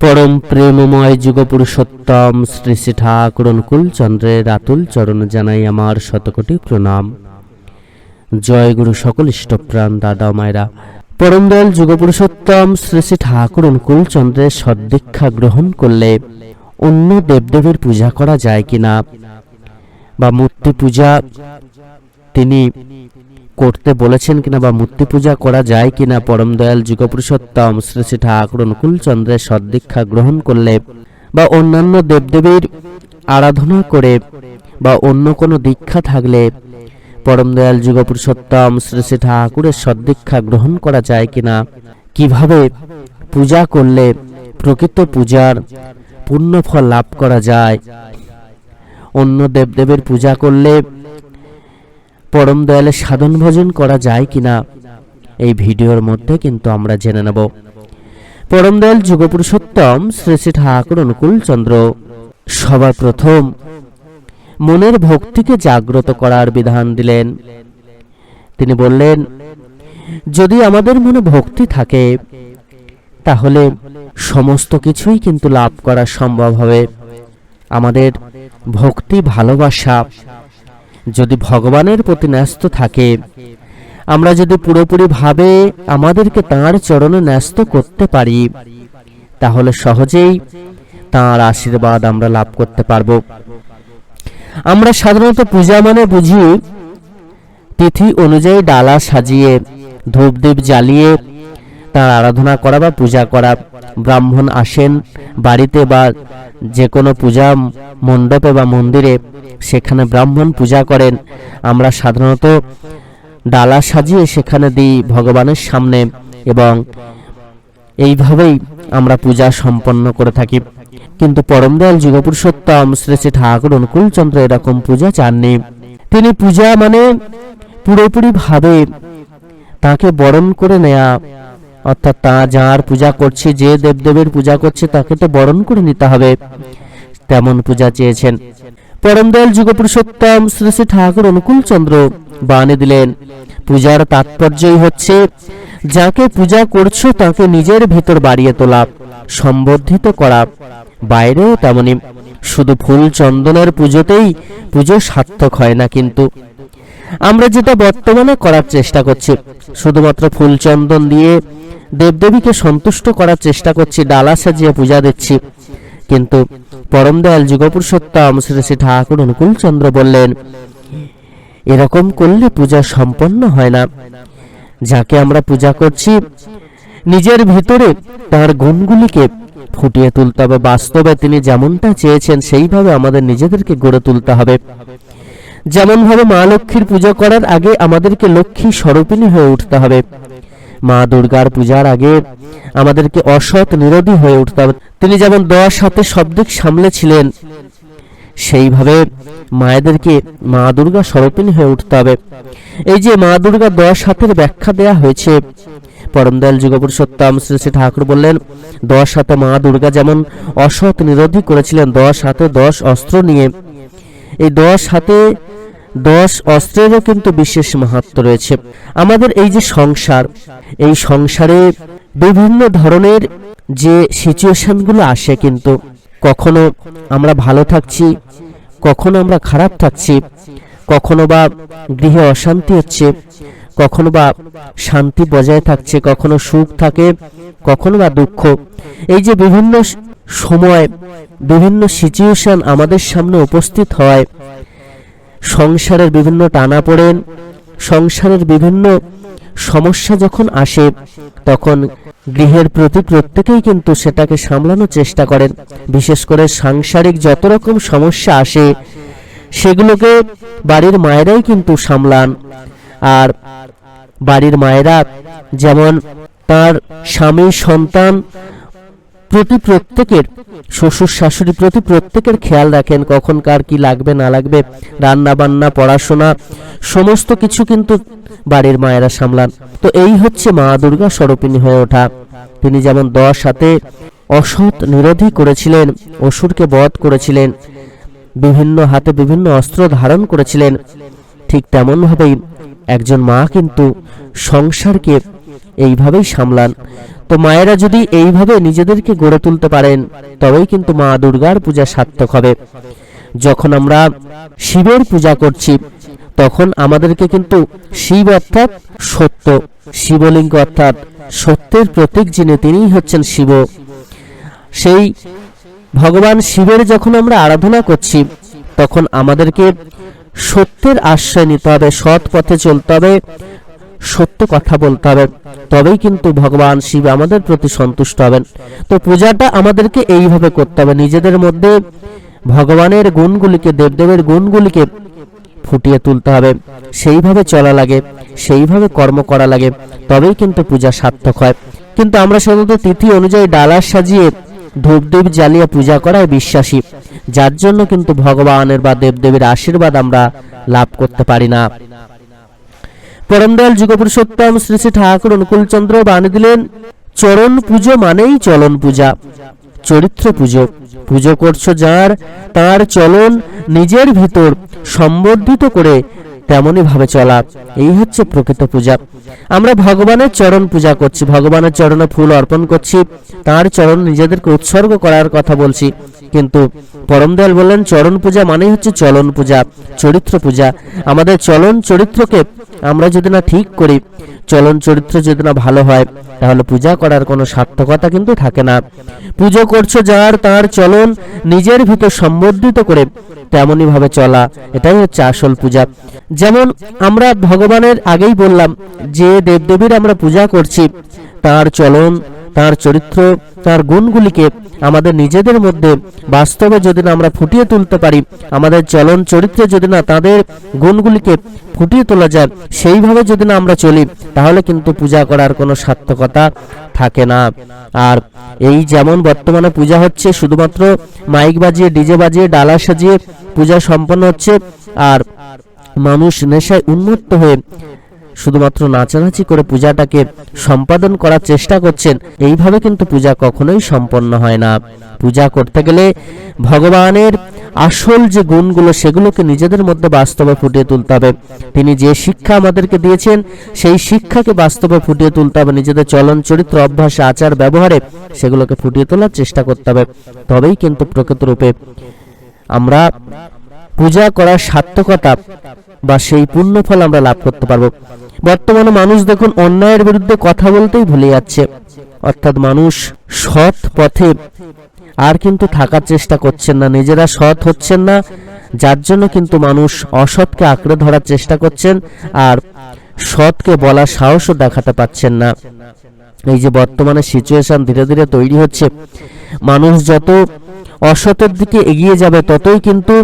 পরম প্রেমময় যুগপুরুষোত্তম শ্রী শ্রী ঠাকুর অনুকূল চন্দ্রের আতুল চরণ জানাই আমার শতকোটি প্রণাম। জয় গুরু সকল ইষ্টপ্রাণ দাদা মায়েরা। পরম দয়াল যুগপুরুষোত্তম শ্রী শ্রী ঠাকুর অনুকূল চন্দ্রের সদ্দীক্ষা গ্রহণ করলে অন্য দেবদেবীর পূজা করা যায় কিনা বা মূর্তি পূজা তিনি করতে বলেছেন কিনা বা মূর্তি পূজা করা যায় কিনা পরম দয়াল যুগপুরুষোত্তম শ্রী শ্রী ঠাকুর অনুকূল চন্দ্রের সদ্দীক্ষা গ্রহণ করলে বা অন্যান্য দেবদেবীর আরাধনা করে বা অন্য কোনো দীক্ষা থাকলে পরম দয়াল যুগপুরুষোত্তম শ্রী শ্রী ঠাকুরের সদ্দীক্ষা গ্রহণ করা যায় কিনা, কীভাবে পূজা করলে প্রকৃত পূজার পুণ্যফল লাভ করা যায়, অন্য দেবদেবের পূজা করলে পরম দয়ালের সাধন ভজন করা যায় কিনা এই ভিডিওর মধ্যে কিন্তু আমরা জেনে নেব। পরম দয়াল যুগপুরুষোত্তম শ্রী শ্রী ঠাকুর অনুকূল চন্দ্র। সবার প্রথম মনের ভক্তিকে জাগ্রত করার বিধান দিলেন। তিনি বললেন, যদি আমাদের মনে ভক্তি থাকে, তাহলে সমস্ত কিছুই কিন্তু লাভ করা সম্ভব হবে। আমাদের ভক্তি ভালোবাসা যদি ভগবানের প্রতি ন্যস্ত থাকে, আমরা যদি পুরোপুরিভাবে আমাদেরকে তাঁর চরণে ন্যস্ত করতে পারি, তাহলে সহজেই তাঁর আশীর্বাদ আমরা লাভ করতে পারব। আমরা সাধারণত পূজা মানে বুঝি, তিথি অনুযায়ী ডালা সাজিয়ে, ধূপদীপ জ্বালিয়ে তার আরাধনা করা বা পূজা করা। ব্রাহ্মণ আসেন বাড়িতে বা যে কোনো পূজা মণ্ডপে বা মন্দিরে, সেখানে ব্রাহ্মণ পূজা করেন। আমরা সাধারণত ডালা সাজিয়ে সেখানে দিই ভগবানের সামনে এবং এইভাবেই আমরা পূজা সম্পন্ন করে থাকি। কিন্তু পরম দয়াল যুগপুরুষোত্তম শ্রী শ্রী ঠাকুর অনুকূল চন্দ্র এরকম পূজা চাননি। তিনি পূজা মানে পুরোপুরি ভাবে তাকে বরণ করে নেয়া অর্থাৎ তা যার পূজা করছে, যে দেবদেবের পূজা করছে, তাকে তো বরণ করে নিতে হবে। তেমন পূজা চেয়েছেন। পরম দয়াল যুগপুরুষোত্তম শ্রী শ্রী ঠাকুর অনুকূল চন্দ্র বাণী দিলেন, পূজার তাৎপর্যই হচ্ছে, যাকে পূজা করছ, তাকে নিজের ভেতর বাড়িয়ে তোলা, সম্বর্ধিত করা। বাইরেও তেমনি, শুধু ফুল চন্দনের পুজোতেই পুজো সার্থক হয় না কিন্তু। আমরা যেটা বর্তমানে করার চেষ্টা করছি, শুধুমাত্র ফুল চন্দন দিয়ে দেবদেবীকে সন্তুষ্ট করার চেষ্টা করছি, ডালা সাজিয়ে পূজা দিচ্ছি। কিন্তু পরম দয়াল যুগপুরুষোত্তম শ্রী শ্রী ঠাকুর অনুকূল চন্দ্র বললেন, এরকম করলে পূজা সম্পন্ন হয় না। যাকে আমরা পূজা করছি, নিজের ভিতরে তার গুণগুলিকে ফুটিয়ে তুলতে হবে। বাস্তবে তিনি যেমনটা চেয়েছেন, সেইভাবে আমাদের নিজেদেরকে গড়ে তুলতে হবে। যেমন ভাবে মা লক্ষ্মীর পূজা করার আগে আমাদেরকে লক্ষ্মী স্বরূপিণী হয়ে উঠতে হবে। মা দুর্গার পূজার আগে আমাদেরকে অসৎ নিরোধী হয়ে উঠতে হবে। তিনি যেমন দশ হাতে শব্দিক সামলে ছিলেন সেইভাবে মায়েদেরকে মা দুর্গা স্বরূপিণী হয়ে উঠতে হবে। এই যে মা দুর্গা দশ হাতের ব্যাখ্যা দেয়া হয়েছে, পরমদয়াল যুগপুরুষোত্তম শ্রী শ্রী ঠাকুর বললেন দশ হাতে মা দুর্গা যেমন অসৎ নিরোধী করেছিলেন দশ হাতে দশ অস্ত্র নিয়ে, এই দশ হাতে দশ অস্ত্রেরও কিন্তু বিশেষ মাহাত্ম রয়েছে। আমাদের এই যে সংসার, এই সংসারে বিভিন্ন ধরনের যে সিচুয়েশনগুলো আসে কিন্তু, কখনো আমরা ভালো থাকছি, কখনো আমরা খারাপ থাকছি, কখনো বা গৃহে অশান্তি হচ্ছে, কখনো বা শান্তি বজায় থাকছে, কখনো সুখ থাকে, কখনো বা দুঃখ। এই যে বিভিন্ন সময়, বিভিন্ন সিচুয়েশন আমাদের সামনে উপস্থিত হয় সংসারের বিভিন্ন টানা পড়েন। সংসারের বিভিন্ন সমস্যা যখন আসে, তখন গৃহের প্রতি প্রত্যেকেই কিন্তু সেটাকে সামলানোর চেষ্টা করেন। বিশেষ করে সাংসারিক যত রকম সমস্যা আসে, সেগুলোকে বাড়ির মায়েরাই কিন্তু সামলান। আর বাড়ির মায়েরা যেমন তার স্বামী, সন্তান প্রতি প্রত্যেকের, শ্বশুর শাশুড়ি প্রতি প্রত্যেকের খেয়াল রাখেন কখন কার কি লাগবে, না লাগবে রান্না বান্না পড়াশোনা, সমস্ত কিছু কিন্তু বাড়ির মায়েরা সামলান। তো এই হচ্ছে মা দুর্গা স্বরূপিণী হয়ে ওঠা। তিনি যেমন দশ হাতে অসৎ নিরোধী করেছিলেন, অসুরকে বধ করেছিলেন, বিভিন্ন হাতে বিভিন্ন অস্ত্র ধারণ করেছিলেন, ঠিক তেমনভাবেই একজন মা কিন্তু সংসারকে এইভাবেই সামলান। তো মায়েরা যদি এইভাবে নিজেদেরকে গড়ে তুলতে পারেন, তবেই কিন্তু মা দুর্গার পূজা সার্থক হবে। যখন আমরা শিবের পূজা করছি, তখন আমাদেরকে কিন্তু শিব অর্থাৎ সত্য, শিবলিঙ্গ অর্থাৎ সত্যের প্রতীক যিনি, তিনিই হচ্ছেন শিব। সেই ভগবান শিবের যখন আমরা আরাধনা করছি, তখন আমাদেরকে সত্যের আশ্রয় নিতে হবে, সৎ পথে চলতে হবে। সত্য কথা বলতে হবে। তবেই কিন্তু ভগবান শিব আমাদের প্রতি সন্তুষ্ট হবেন। তো পূজাটা আমাদেরকে এইভাবে করতে হবে। নিজেদের মধ্যে ভগবানের গুণগুলিকে, দেবদেবের গুণগুলিকে ফুটিয়ে তুলতে হবে। সেইভাবে চলা লাগে, সেইভাবে কর্ম করা লাগে, তবেই কিন্তু পূজা সার্থক হয়। কিন্তু আমরা সাধারণত তিথি অনুযায়ী ডালার সাজিয়ে ধূপদীপ জ্বালিয়ে পূজা করায় বিশ্বাসী। যার জন্য কিন্তু ভগবানের বা দেবদেবীর আশীর্বাদ আমরা লাভ করতে পারি না। পরমদয়াল যুগপুরুষোত্তম শ্রী শ্রী ঠাকুর অনুকূলচন্দ্র বাণী দিলেন, চরণ পুজো মানেই চলন পূজা, চরিত্র পুজো। পুজো করছ যার, তার চলন নিজের ভিতর সম্বর্ধিত করে তেমনই ভাবে চলা। এই হচ্ছে প্রকৃত পূজা। আমরা ভগবানের চরণ পূজা করছি, ভগবানের চরণে ফুল অর্পণ করছি, তার চরণ নিজেদেরকে উৎসর্গ করার কথা বলছি। কিন্তু পরমদয়াল বললেন, চরণ পূজা মানেই হচ্ছে চলন পূজা, চরিত্র পূজা। আমাদের চলন চরিত্রকে আমরা যদি না ঠিক করি, চলন চরিত্র যদি না ভালো হয়, তাহলে পূজা করার কোনো সার্থকতা কিন্তু থাকে না। পুজো করছ যার তার চলন নিজের ভিতর সম্বর্ধিত করে তেমনই ভাবে চলা। এটাই হচ্ছে আসল পূজা। যেমন আমরা ভগবানের আগেই বললাম, যে দেবদেবীর আমরা পূজা করছি, তার চলন তার চরিত্র, তার গুণগুলিকে আমাদের নিজেদের মধ্যে বাস্তবে যদি না আমরা ফুটিয়ে তুলতে পারি, আমাদের চলন চরিত্রে যদি না তাদের গুণগুলিকে ফুটিয়ে তোলা যায়, সেইভাবে যদি না আমরা চলি, তাহলে কিন্তু পূজা করার কোনো সার্থকতা থাকে না। আর এই যেমন বর্তমানে পূজা হচ্ছে, শুধুমাত্র মাইক বাজিয়ে, ডিজে বাজিয়ে, ডালা সাজিয়ে পূজা সম্পন্ন হচ্ছে, আর মানুষ নেশায় উন্মত্ত হয়ে শুধুমাত্র নাচানাচি করে পূজাটাকে সম্পাদন করার চেষ্টা করছেন, এইভাবে কিন্তু পূজা কখনোই সম্পন্ন হয় না। পূজা করতে গেলে ভগবানের আসল যে গুণগুলো, সেগুলোকে নিজেদের মধ্যে বাস্তবে ফুটিয়ে তুলতে হবে। তিনি যে শিক্ষা আমাদেরকে দিয়েছেন, সেই শিক্ষাকে বাস্তবে ফুটিয়ে তুলতে হবে। নিজেদের চলন চরিত্র অভ্যাস, আচার, ব্যবহারে সেগুলোকে ফুটিয়ে তোলার চেষ্টা করতে হবে। তবেই কিন্তু প্রকৃত রূপে আমরা পূজা করার সার্থকতা বা সেই পুণ্য ফল আমরা লাভ করতে পারব। বর্তমানে মানুষ দেখুন অন্যায়ের বিরুদ্ধে কথা বলতেই ভুলে যাচ্ছে। অর্থাৎ মানুষ সৎ পথে আর কিন্তু থাকার চেষ্টা করছেন না, নিজেরা সৎ হচ্ছেন না, যার জন্য কিন্তু মানুষ অসৎকে আঁকড়ে ধরার চেষ্টা করছেন আর সৎকে বলার সাহসও দেখাতে পাচ্ছেন না। এই যে বর্তমানে সিচুয়েশন ধীরে ধীরে তৈরি হচ্ছে। মানুষ যত অসতের দিকে এগিয়ে যাবে, ততই কিন্তু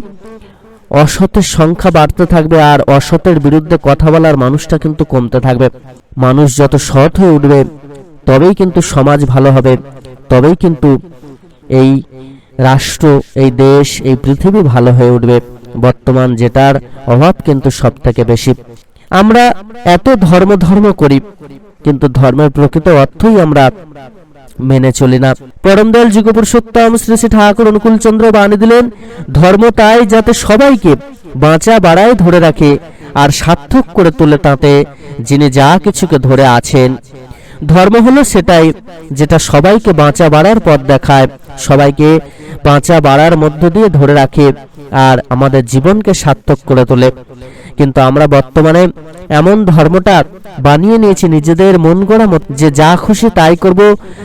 অসতের সংখ্যা বাড়তে থাকবে আর অসতের বিরুদ্ধে কথা বলার মানুষটা কিন্তু কমতে থাকবে। মানুষ যত সৎ হয়ে উঠবে, তবেই কিন্তু সমাজ ভালো হবে। তবেই কিন্তু এই রাষ্ট্র, এই দেশ, এই পৃথিবী ভালো হয়ে উঠবে। বর্তমান যেটার অভাব কিন্তু সব থেকে বেশি। আমরা এত ধর্ম ধর্ম করি, কিন্তু ধর্মের প্রকৃত অর্থই আমরা মেনে চলি না। পরমদয়াল যুগপুরুষোত্তম শ্রী শ্রী ঠাকুর অনুকূলচন্দ্র বাণী দিলেন, ধর্ম তাই যাতে সবাইকে বাঁচা বাড়ায় ধরে রাখে আর সার্থক করে তোলে তাতে যিনি যা কিছুকে ধরে আছেন। ধর্ম হলো সেটাই যেটা সবাইকে বাঁচা বাড়ার পথ দেখায়, সবাইকে বাঁচা বাড়ার মধ্য দিয়ে ধরে রাখে আর আমাদের জীবনকে সার্থক করে তোলে। কিন্তু আমরা বর্তমানে এমন ধর্মটা বানিয়ে নিয়েছি, নিজেদের মন গড়া মত যে যা খুশি তাই করব,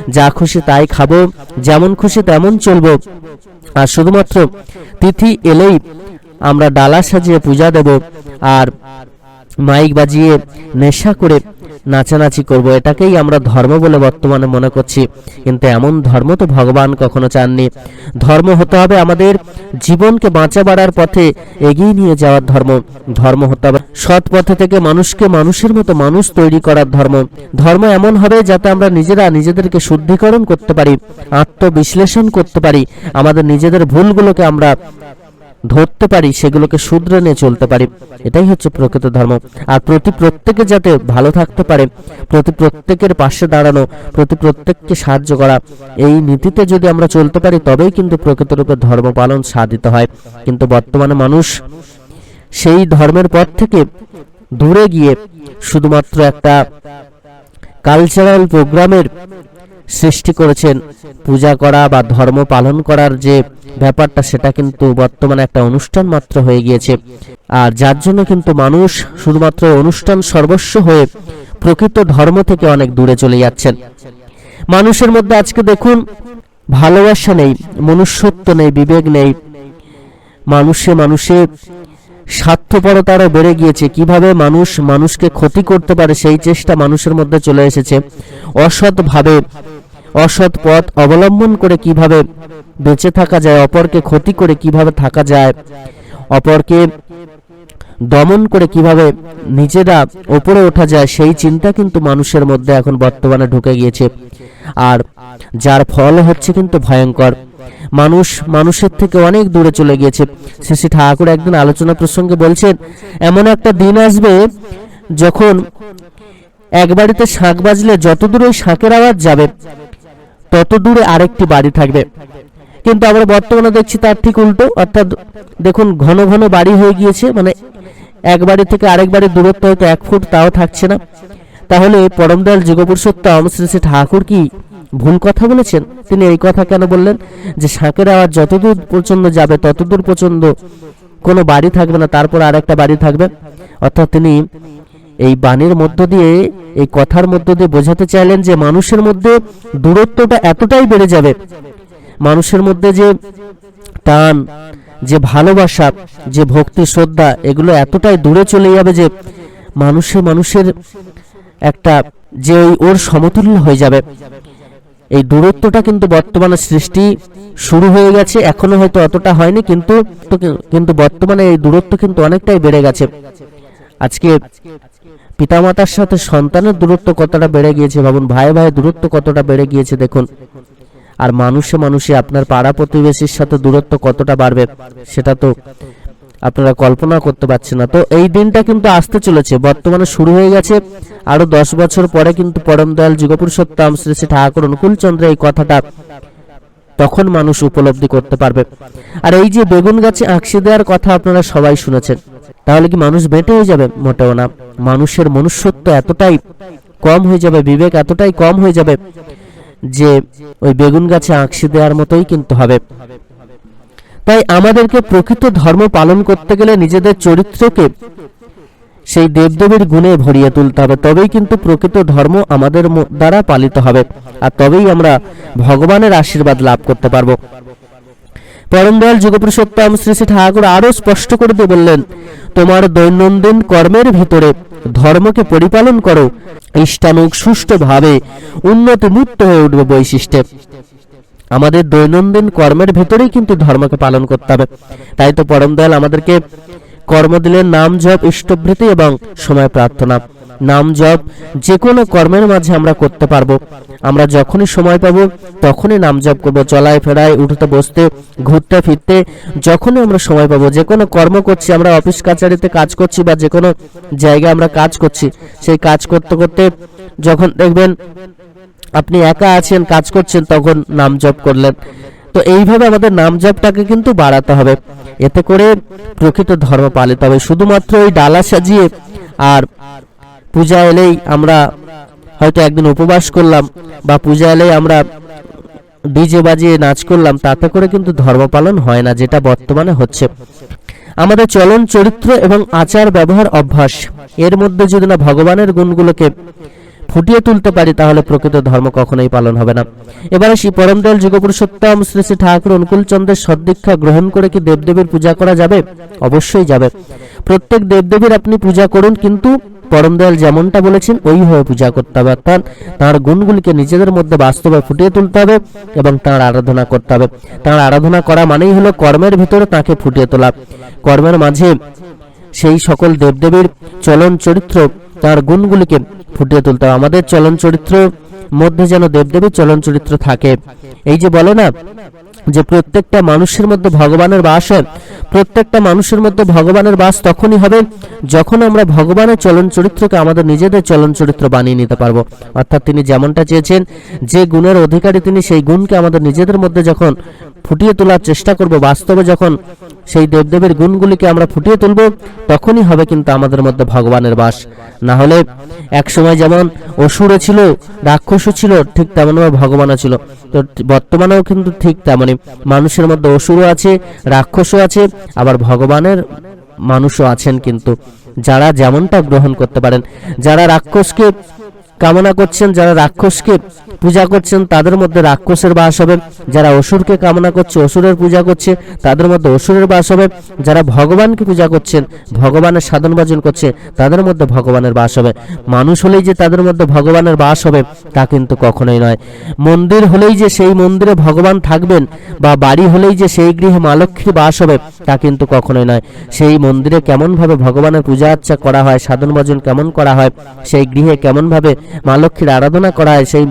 যা খুশি তাই খাব, যেমন খুশি তেমন চলবো। আর শুধুমাত্র তিথি এলেই আমরা ডালা সাজিয়ে পূজা দেব। আর মাইক বাজিয়ে নেশা করে নাচানাচি করব। এটাকেই আমরা ধর্ম বলে বর্তমানে মনে করছি। কিন্তু এমন ধর্ম তো ভগবান কখনো চাননি। ধর্ম হতে হবে আমাদের জীবনকে বাঁচা বাড়ার পথে এগিয়ে নিয়ে যাওয়ার ধর্ম। ধর্ম হতে হবে সৎ পথে থেকে মানুষকে মানুষের মতো মানুষ তৈরি করার ধর্ম। ধর্ম এমন হবে যাতে আমরা নিজেরা নিজেদেরকে শুদ্ধিকরণ করতে পারি, আত্মবিশ্লেষণ করতে পারি। আমাদের নিজেদের ভুলগুলোকে আমরা ধরতে পারি, সেগুলোকে শুধরে নিয়ে চলতে পারি। এটাই হচ্ছে প্রকৃত ধর্ম। আর প্রতি প্রত্যেকে যাতে ভালো থাকতে পারে, প্রতি প্রত্যেকের পাশে দাঁড়ানো, প্রতি প্রত্যেককে সাহায্য করা, এই নীতিতে যদি আমরা চলতে পারি, তবেই কিন্তু প্রকৃত রূপে ধর্ম পালন সাধিত হয়। কিন্তু বর্তমানে মানুষ সেই ধর্মের পথ থেকে দূরে গিয়ে শুধুমাত্র একটা কালচারাল প্রোগ্রামের সৃষ্টি করেছেন। পূজা করা বা ধর্ম পালন করার যে ব্যাপারটা, সেটা কিন্তু বর্তমানে একটা অনুষ্ঠান মাত্র হয়ে গিয়েছে। আর যার জন্য কিন্তু মানুষ শুধুমাত্র অনুষ্ঠান সর্বস্ব হয়ে প্রকৃত ধর্ম থেকে অনেক দূরে চলে যাচ্ছেন। মানুষের মধ্যে আজকে দেখুন, ভালোবাসা নেই, মনুষ্যত্ব নেই, বিবেক নেই। মানুষে মানুষে স্বার্থপরতারও বেড়ে গিয়েছে। কীভাবে মানুষ মানুষকে ক্ষতি করতে পারে সেই চেষ্টা মানুষের মধ্যে চলে এসেছে। অসৎভাবে অসৎ পথ অবলম্বন করে কীভাবে বেঁচে থাকা যায়, অপরকে ক্ষতি করে কীভাবে থাকা যায়, অপরকে দমন করে কীভাবে নিজেরা ওপরে ওঠা যায়, সেই চিন্তা কিন্তু মানুষের মধ্যে এখন বর্তমানে ঢুকে গিয়েছে। আর যার ফল হচ্ছে কিন্তু ভয়ঙ্কর। মানুষ, মানুষের থেকে অনেক দূরে চলে গিয়েছে। শ্রী ঠাকুর একদিন আলোচনা প্রসঙ্গে বলছেন, এমন একটা দিন আসবে যখন এক বাড়িতে শাঁখ বাজলে যত দূরে ওই শাঁখের আওয়াজ যাবে তত দূরে আরেকটি বাড়ি থাকবে। কিন্তু আমরা বর্তমানে দেখছি তার ঠিক উল্টো, অর্থাৎ দেখুন, ঘন ঘন বাড়ি হয়ে গিয়েছে মানে এক বাড়ি থেকে আরেক বাড়ির দূরত্ব হয়তো এক ফুট, তাও থাকছে না। তাহলে পরমদয়াল যুগপুরুষোত্তম শ্রী শ্রী ঠাকুর কি ভুল কথা বলেছেন? তিনি এই কথা কেন বললেন? যে শাঁখের আওয়াজ যতদূর পর্যন্ত যাবে, ততদূর পর্যন্ত কোনো বাড়ি থাকবে না, তারপর আরেকটা বাড়ি থাকবে। অর্থাৎ তিনি এই বাণীর মধ্য দিয়ে, এই কথার মধ্য দিয়ে বোঝাতে চাইলেন যে মানুষের মধ্যে দূরত্বটা এতটাই বেড়ে যাবে। মানুষের মধ্যে যে টান, যে ভালোবাসা, যে ভক্তি শ্রদ্ধা, এগুলো এতটাই দূরে চলে যাবে যে মানুষে মানুষের একটা যে ওই ওর সমতুল্য হয়ে যাবে। এই দূরত্বটা কিন্তু বর্তমানে সৃষ্টি শুরু হয়ে গেছে, এখনও হয়তো অতটা হয়নি, কিন্তু কিন্তু বর্তমানে এই দূরত্ব কিন্তু অনেকটাই বেড়ে গেছে। আজকে পিতামাতার সাথে সন্তানের দূরত্ব কতটা বেড়ে গিয়েছে, ভাবুন, ভাই ভাই দূরত্ব কতটা বেড়ে গিয়েছে, দেখুন। আর মানুষে মানুষে আপনার পাড়া প্রতিবেশীর সাথে দূরত্ব কতটা বাড়বে, সেটা তো আপনারা কল্পনা করতে পারছেন না। তো এই দিনটা কিন্তু আসতে চলেছে, বর্তমানে শুরু হয়ে গেছে। আরও দশ বছর পরে কিন্তু পরম দয়াল যুগপুরুষোত্তম শ্রী শ্রী ঠাকুর অনুকূলচন্দ্র এই কথাটা তখন মানুষ উপলব্ধি করতে পারবে। আর এই যে বেগুন গাছে আঁকশি দেওয়ার কথা আপনারা সবাই শুনেছেন, তাহলে কি মানুষ বেঁটে হয়ে যাবে? মোটেও না। মানুষের মনুষ্যত্ব এতটাই কম হয়ে যাবে, বিবেক এতটাই কম হয়ে যাবে যে ওই বেগুন গাছে আঁকশি দেওয়ার মতোই কিন্তু হবে। তাই আমাদেরকে প্রকৃত ধর্ম পালন করতে গেলে নিজেদের চরিত্রকে সেই দেবদেবীর গুণে ভরিয়ে তুলতে হবে। তবেই কিন্তু প্রকৃত ধর্ম আমাদের দ্বারা পালিত হবে। আর তবেই আমরা ভগবানের আশীর্বাদ লাভ করতে পারব। পরম দয়াল যুগপুরুষোত্তম শ্রী শ্রী ঠাকুর আরও স্পষ্ট করে দিয়ে বললেন, তোমার দৈনন্দিন কর্মের ভিতরে ধর্মকে পরিপালন করো। ইষ্টানুক সুষ্ঠুভাবে উন্নতি মুক্ত হয়ে উঠবে বৈশিষ্ট্যে। আমাদের দৈনন্দিন কর্মের ভেতরেই কিন্তু ধর্মকে পালন করতে হবে। তাই তো পরম দয়াল আমাদেরকে কর্ম দিলেন নাম জপ ইষ্টভৃতি এবং সময় প্রার্থনা। নাম জপ যে কোনো কর্মের মাঝে আমরা করতে পারব। আমরা যখনই সময় পাবো, তখনই নাম জপ করব। চলায় ফেরায়, উঠতে বসতে, ঘুরতে ফিরতে, যখনই আমরা সময় পাবো যে কোনো কর্ম করছি, আমরা অফিস কাছারিতে কাজ করছি বা যে কোনো জায়গায় আমরা কাজ করছি, সেই কাজ করতে করতে যখন দেখবেন আপনি একা আছেন, কাজ করছেন, তখন নাম জপ করলেন। তো এইভাবে আমাদের নাম জপটাকে কিন্তু বাড়াতে হবে। এতে করে প্রকৃত ধর্ম পালিত হবে। শুধুমাত্র ওই ডালা সাজিয়ে আর পূজা এলেই আমরা হয়তো একদিন উপবাস করলাম বা পূজা এলেই আমরা ডিজে বাজিয়ে নাচ করলাম, তাতে করে কিন্তু ধর্ম পালন হয় না, যেটা বর্তমানে হচ্ছে। আমাদের চলন চরিত্র এবং আচার ব্যবহার অভ্যাস, এর মধ্যে যদি না ভগবানের গুণগুলোকে ফুটিয়ে তুলতে পারি, তাহলে প্রকৃত ধর্ম কখনোই পালন হবে না। এবারে শ্রী পরমদয়াল যুগপুরুষোত্তম শ্রী শ্রী ঠাকুর অনুকূলচন্দ্রের সদ্দীক্ষা গ্রহণ করে কি দেবদেবীর পূজা করা যাবে? অবশ্যই যাবে। প্রত্যেক দেবদেবীর আপনি পূজা করুন, কিন্তু পরমদয়াল যেমনটা বলেছেন ওইভাবে পূজা করতে হবে। অর্থাৎ তাঁর গুণগুলিকে নিজেদের মধ্যে বাস্তবে ফুটিয়ে তুলতে হবে এবং তাঁর আরাধনা করতে হবে। তাঁর আরাধনা করা মানেই হলো কর্মের ভিতরে তাকে ফুটিয়ে তোলা। কর্মের মাঝে সেই সকল দেবদেবীর চলন চরিত্র তার গুণগুলিকে ফুটিয়ে তুলতে হবে আমাদের চলন চরিত্র মধ্যে যেন দেবদেবীর চলন চরিত্র থাকে। এই যে বলে না যে প্রত্যেকটা মানুষের মধ্যে ভগবানের বাস হয়, প্রত্যেকটা মানুষের মধ্যে ভগবানের বাস তখনই হবে যখন আমরা ভগবানের চলন চরিত্রকে আমাদের নিজেদের চলন চরিত্র বানিয়ে নিতে পারব। অর্থাৎ তিনি যেমনটা চেয়েছেন, যে গুণের অধিকারী তিনি সেই গুণকে আমাদের নিজেদের মধ্যে যখন ফুটিয়ে তোলার চেষ্টা করব, বাস্তবে যখন সেই দেবদেবের গুণগুলিকে আমরা ফুটিয়ে তুলব, তখনই হবে কিন্তু আমাদের মধ্যে ভগবানের বাস। না হলে একসময় সময় যেমন অসুরে ছিল, রাক্ষসও ছিল, ঠিক তেমনভাবে ভগবানও ছিল। তো বর্তমানেও কিন্তু ঠিক তেমনই মানুষের মধ্যে অসুরও আছে, রাক্ষসও আছে, আবার ভগবানের মানুষও আছেন কিন্তু। যারা যেমনটা গ্রহণ করতে পারেন, যারা রাক্ষসকে কামনা করছেন যারা রাক্ষসকে পূজা করছেন, তাদের মধ্যে রাক্ষসের বাস হবে। যারা অসুরকে কামনা করছে, অসুরের পূজা করছে, তাদের মধ্যে অসুরের বাস হবে। যারা ভগবানকে পূজা করছেন, ভগবানের সাধন ভজন করছে, তাদের মধ্যে ভগবানের বাস হবে। মানুষ হলেই যে তাদের মধ্যে ভগবানের বাস হবে, তা কিন্তু কখনোই নয়। মন্দির হলেই যে সেই মন্দিরে ভগবান থাকবেন, বা বাড়ি হলেই যে সেই গৃহে মা লক্ষ্মীর বাস হবে, তা কিন্তু কখনোই নয়। সেই মন্দিরে কেমনভাবে ভগবানের পূজা আর্চা করা হয়, সাধন ভজন কেমন করা হয়, সেই গৃহে কেমনভাবে মা লক্ষ্মীর আরাধনা করা হয় সেই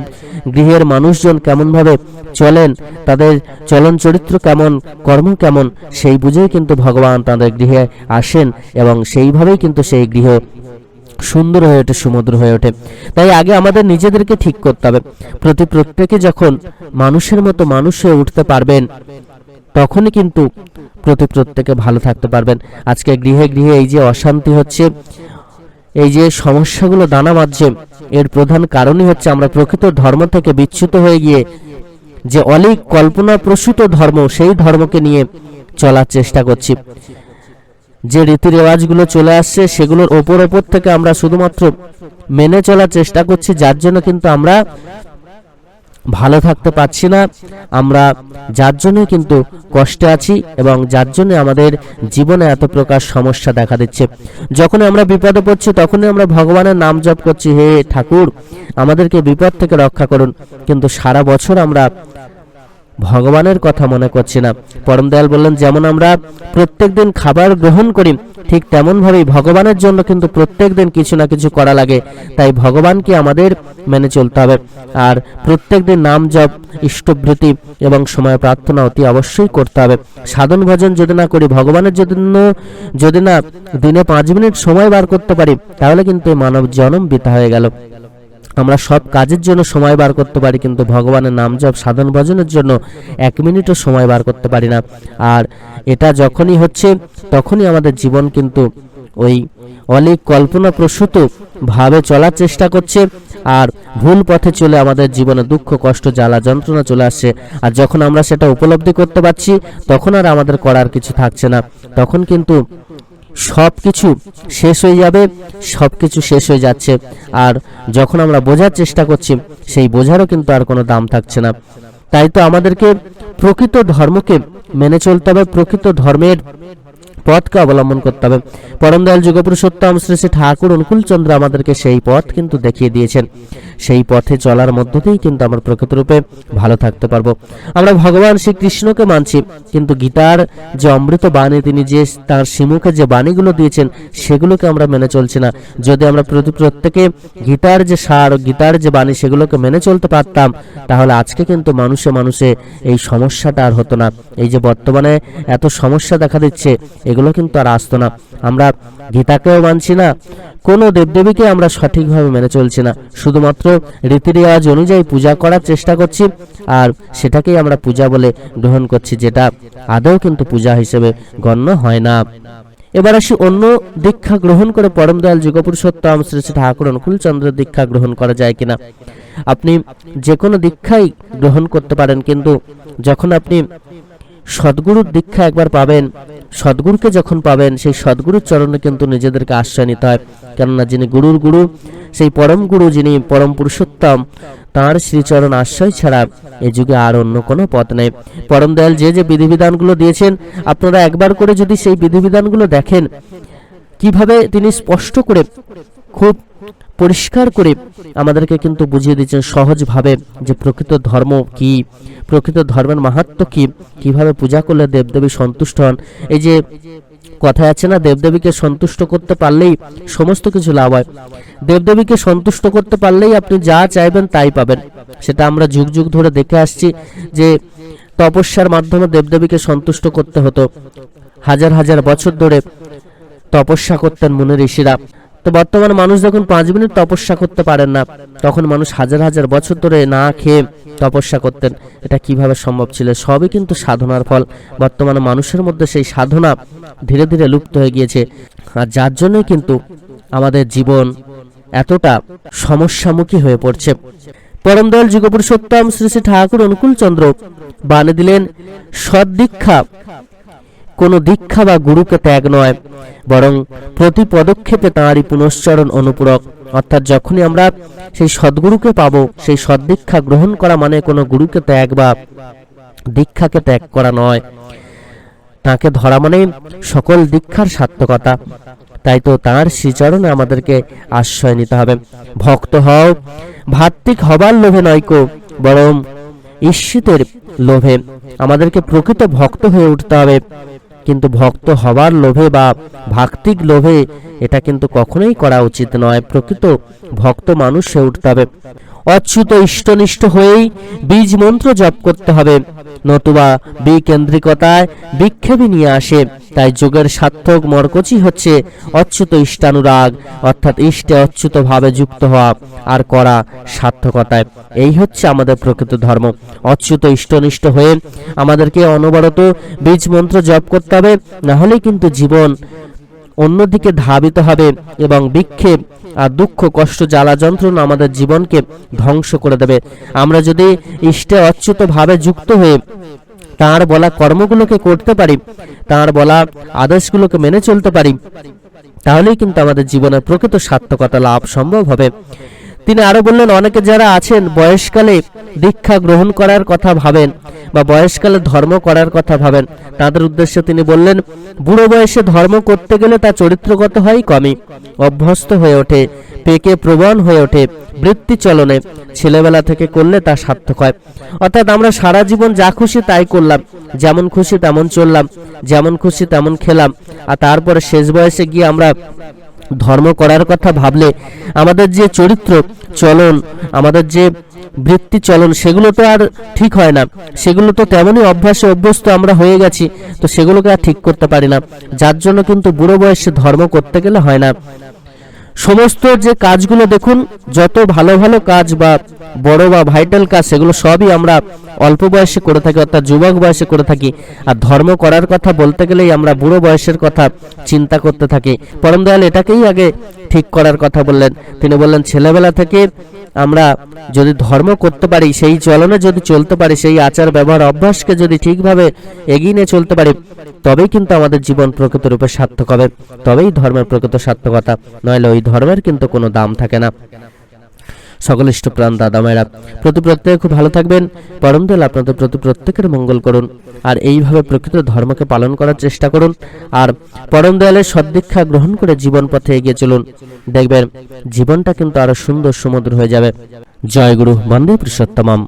গৃহের মানুষজন কেমনভাবে চলেন, তাদের চলন চরিত্র কেমন, কর্ম কেমন, সেই বুঝেই কিন্তু ভগবান তাদের গৃহে আসেন এবং সেইভাবেই কিন্তু সেই গৃহ সুন্দর হয়ে ওঠে সমুদ্র হয়ে ওঠে। তাই আগে আমাদের নিজেদেরকে ঠিক করতে হবে। প্রতি প্রত্যেকে যখন মানুষের মতো মানুষ হয়ে উঠতে পারবেন, তখনই কিন্তু প্রতি প্রত্যেকে ভালো থাকতে পারবেন। আজকে গৃহে গৃহে এই যে অশান্তি হচ্ছে এই যে সমস্যাগুলো দানা বাঁধছে এর প্রধান কারণই হচ্ছে আমরা প্রকৃত ধর্ম থেকে বিচ্যুত হয়ে গিয়ে যে অলিক কল্পনা প্রসূত ধর্ম, সেই ধর্মকে নিয়ে চলার চেষ্টা করছি। যে রীতি রেওয়াজগুলো চলে আসছে, সেগুলোর ওপর ওপর থেকে আমরা শুধুমাত্র মেনে চলার চেষ্টা করছি, যার জন্য কিন্তু আমরা ভালো থাকতে পারছি না। আমরা যার জন্য কিন্তু কষ্টে আছি এবং যার জন্য আমাদের জীবনে এত প্রকার সমস্যা দেখা দিচ্ছে। যখন আমরা বিপদে পড়ছি, তখনই আমরা ভগবানের নাম জপ করছি, হে ঠাকুর, আমাদেরকে বিপদ থেকে রক্ষা করুন। কিন্তু সারা বছর আমরা ভগবানের কথা মনে করছি না। পরম দয়াল বললেন, যেমন আমরা প্রত্যেক দিন খাবার গ্রহণ করি, ঠিক তেমনভাবেই ভগবানের জন্য কিন্তু প্রত্যেক দিন কিছু না কিছু করা লাগে। তাই ভগবানকে আমাদের মেনে চলতে হবে। আর প্রত্যেক দিন নাম জপ ইষ্টভৃতি এবং সময় প্রার্থনা অতি অবশ্যই করতে হবে। সাধন ভজন যদি না করি, ভগবানের জন্য যদি না দিনে পাঁচ মিনিট সময় বার করতে পারি, তাহলে কিন্তু মানব জনম বিতা হয়ে গেল। আমরা সব কাজের জন্য সময় বার করতে পারি, কিন্তু ভগবানের নাম জপ, সাধন ভজনের জন্য এক মিনিটও সময় বার করতে পারি না। আর এটা যখনই হচ্ছে, তখনই আমাদের জীবন কিন্তু ওই অনেক কল্পনা প্রসূত ভাবে চলার চেষ্টা করছে, আর ভুল পথে চলে আমাদের জীবনে দুঃখ, কষ্ট, জ্বালা, যন্ত্রণা চলে আসছে। আর যখন আমরা সেটা উপলব্ধি করতে পারছি, তখন আর আমাদের করার কিছু থাকছে না। তখন কিন্তু সব কিছু শেষ হয়ে যাবে সব কিছু শেষ হয়ে যাচ্ছে। আর যখন আমরা বোঝার চেষ্টা করছি, সেই বোঝারও কিন্তু আর কোনো দাম থাকছে না। তাই তো আমাদেরকে প্রকৃত ধর্মকে মেনে চলতে হবে, প্রকৃত ধর্মের পথকে অবলম্বন করতে হবে। পরম দয়াল যুগপুরুষোত্তম শ্রী শ্রী ঠাকুর অনুকূলচন্দ্র আমাদেরকে সেই পথ কিন্তু দেখিয়ে দিয়েছেন। সেই পথে চলার মধ্য দিয়েই কিন্তু আমরা প্রকৃতরূপে ভালো থাকতে পারব। আমরা ভগবান শ্রীকৃষ্ণকে মানছি, কিন্তু গীতার যে অমৃত বাণী তিনি যে তার শিমুখে যে বাণীগুলো দিয়েছেন, সেগুলোকে আমরা মেনে চলছি না। যদি আমরা প্রতি প্রত্যেকে গীতার যে সার, গীতার যে বাণী সেগুলোকে মেনে চলতে পারতাম, তাহলে আজকে কিন্তু মানুষে মানুষে এই সমস্যাটা আর হতো না। এই যে বর্তমানে এত সমস্যা দেখা দিচ্ছে এগুলো কিন্তু আর আসতো না। আমরা গীতাকেও মানছি না, কোনো দেবদেবীকে আমরা সঠিকভাবে মেনে চলছি না। শুধুমাত্র রীতি রেওয়াজ অনুযায়ী পূজা করার চেষ্টা করছি আর সেটাকেই আমরা পূজা বলে গ্রহণ করছি, যেটা আদৌ কিন্তু পূজা হিসেবে গণ্য হয় না। এবার আসি অন্য দীক্ষা গ্রহণ করে পরম দয়াল যুগপুরুষোত্তম শ্রী শ্রী ঠাকুর অনুকূলচন্দ্রের দীক্ষা গ্রহণ করা যায় কিনা। আপনি যে কোনো দীক্ষাই গ্রহণ করতে পারেন, কিন্তু যখন আপনি সদ্গুরুর দীক্ষা একবার পাবেন। সদ্গুরুকে যখন পাবেন, সেই সদ্গুরুর চরণে কিন্তু নিজেদেরকে আশ্রয় নিতে হয়। কেননা যিনি গুরুর গুরু, সেই পরম গুরু যিনি পরম পুরুষোত্তম, তাঁর শ্রীচরণ আশ্রয় ছাড়া এ যুগে আর অন্য কোনো পথ নেই। পরম দয়াল যে যে বিধিবিধানগুলো দিয়েছেন, আপনারা একবার করে যদি সেই বিধিবিধানগুলো দেখেন, কীভাবে তিনি স্পষ্ট করে খুব পরিষ্কার করে আমাদেরকে কিন্তু বুঝিয়ে দিচ্ছেন সহজভাবে যে প্রকৃত ধর্ম কি, প্রকৃত ধর্মের মাহাত্ম কি, কীভাবে পূজা করলে দেবদেবী সন্তুষ্ট হন। এই যে কথায় আছে না, দেবদেবীকে সন্তুষ্ট করতে পারলেই সমস্ত কিছু লাভ হয়। দেবদেবীকে সন্তুষ্ট করতে পারলেই আপনি যা চাইবেন তাই পাবেন। সেটা আমরা যুগ যুগ ধরে দেখে আসছি যে তপস্যার মাধ্যমে দেবদেবীকে সন্তুষ্ট করতে হতো। হাজার হাজার বছর ধরে তপস্যা করতেন মুনি ঋষিরা। তো বর্তমানে মানুষ যখন পাঁচ মিনিট তপস্যা করতে পারেন না, তখন মানুষ হাজার হাজার বছর ধরে না খেয়ে তপস্যা করতেন। এটা কীভাবে সম্ভব ছিল? সবই কিন্তু সাধনার ফল। বর্তমানে মানুষের মধ্যে সেই সাধনা ধীরে ধীরে লুপ্ত হয়ে গিয়েছে। আর যার জন্যই কিন্তু আমাদের জীবন এতটা সমস্যামুখী হয়ে পড়ছে। পরম দয়াল যুগপুরুষোত্তম শ্রী শ্রী ঠাকুর অনুকূল চন্দ্র বানে দিলেন, সদ্দীক্ষা কোনো দীক্ষা বা গুরুকে ত্যাগ নয়, বরং প্রতি পদক্ষেপে তাঁরই পুনশ্চরণ অনুপূরক। অর্থাৎ যখনই আমরা সেই সদ্গুরুকে পাব, সেই সদ্দীক্ষা গ্রহণ করা মানে কোনো গুরুকে ত্যাগ বা দীক্ষাকে ত্যাগ করা নয়। তাকে ধরা মানে সকল দীক্ষার সার্থকতা। তাই তো তাঁর শ্রীচরণে আমাদেরকে আশ্রয় নিতে হবে। ভক্ত হও ভাত্তিক হবার লোভে নয়কো বরং ঈশ্বিতের লোভে। আমাদেরকে প্রকৃত ভক্ত হয়ে উঠতে হবে। কিন্তু ভক্ত হবার লোভে বা ভাক্তিক লোভে এটা কিন্তু কখনোই করা উচিত নয়। প্রকৃত ভক্ত মানুষ হয়ে উঠতে হবে অচ্যুত ইষ্টনিষ্ঠ হয়েই বীজ মন্ত্র জপ করতে হবে। নতুবা বিকেন্দ্রিকতায় বিক্ষেপই নিয়ে আসে। তাই যোগের সার্থক মরকচি হচ্ছে অচ্যুত ইষ্টানুরাগ, অর্থাৎ ইষ্টে অচ্যুত ভাবে যুক্ত হওয়া আর করা সার্থকতায়। এই হচ্ছে আমাদের প্রকৃত ধর্ম। অচ্যুত ইষ্টনিষ্ঠ হয়ে আমাদেরকে অনবরত বীজ মন্ত্র জপ করতে হবে। না হলে কিন্তু জীবন অন্যদিকে ধাবিত হবে এবং বিক্ষেপ দুঃখ, কষ্ট, জ্বালা, যন্ত্রণা আমাদের জীবনকে ধ্বংস করে দেবে। আমরা যদি ইষ্টে অচ্যুতভাবে যুক্ত হয়ে তার বলা কর্মগুলোকে করতে পারি, তার বলা আদেশগুলোকে মেনে চলতে পারি, তাহলেই কিন্তু আমাদের জীবনের প্রকৃত সার্থকতা লাভ সম্ভব হবে। তিনি আরও বললেন, অনেকে যারা আছেন, বয়সকালে দীক্ষা গ্রহণ করার কথা ভাবেন বা বয়সকালে ধর্ম করার কথা ভাবেন। তাদের উদ্দেশ্যে তিনি বললেন, বুড়ো বয়সে ধর্ম করতে গেলে তা চরিত্রগত হয় কমই। অভ্যস্ত হয়ে ওঠে, পেকে প্রবণ হয়ে ওঠে, বৃত্তি চলনে, ছেলেবেলা থেকে করলে তা সার্থক হয়। অর্থাৎ আমরা সারা জীবন যা খুশি তাই করলাম, যেমন খুশি তেমন চললাম, যেমন খুশি তেমন খেলাম। আর তারপরে শেষ বয়সে গিয়ে আমরা ধর্ম করার কথা ভাবলে আমাদের যে চরিত্র চলন, আমাদের যে বৃত্তি চলন, সেগুলো তো আর ঠিক হয় না। সেগুলো তো তেমনই অভ্যাসে অভ্যস্ত আমরা হয়ে গেছি, তো সেগুলোকে আর ঠিক করতে পারি না। যার জন্য কিন্তু বুড়ো বয়সে ধর্ম করতে গেলে হয় না। সমস্ত যে কাজগুলো দেখুন, যত ভালো ভালো কাজ বা বড় বা ভাইটাল কাজ, সেগুলো সবই আমরা অল্প বয়সে করে থাকি, অর্থাৎ যুবক বয়সে করে থাকি। আর ধর্ম করার কথা বলতে গেলেই আমরা বুড়ো বয়সের কথা চিন্তা করতে থাকি। পরম দয়াল, এটাকেই আগে ঠিক করার কথা বললেন। তিনি বললেন, ছেলেবেলা থেকে আমরা যদি ধর্ম করতে পারি, সেই চলনে যদি চলতে পারি, সেই আচার ব্যবহার অভ্যাসকে যদি ঠিকভাবে এগিয়ে নিয়ে চলতে পারি, তবেই কিন্তু আমাদের জীবন প্রকৃত রূপে সার্থক হবে। তবেই ধর্মের প্রকৃত সার্থকতা। নইলে ওই ধর্মের কিন্তু কোনো দাম থাকে না। সকল দাদা মায়েরা, প্রতি প্রত্যেকে খুব ভালো থাকবেন। পরম দয়াল আপনাদের প্রতি প্রত্যেকের মঙ্গল করুন। আর এইভাবে প্রকৃত ধর্মকে পালন করার চেষ্টা করুন। আর পরম দয়ালের সদ্দীক্ষা গ্রহণ করে জীবন পথে এগিয়ে চলুন। দেখবেন, জীবনটা কিন্তু আরও সুন্দর সমুদ্র হয়ে যাবে। জয় গুরু, বন্দে পুরুষোত্তমম।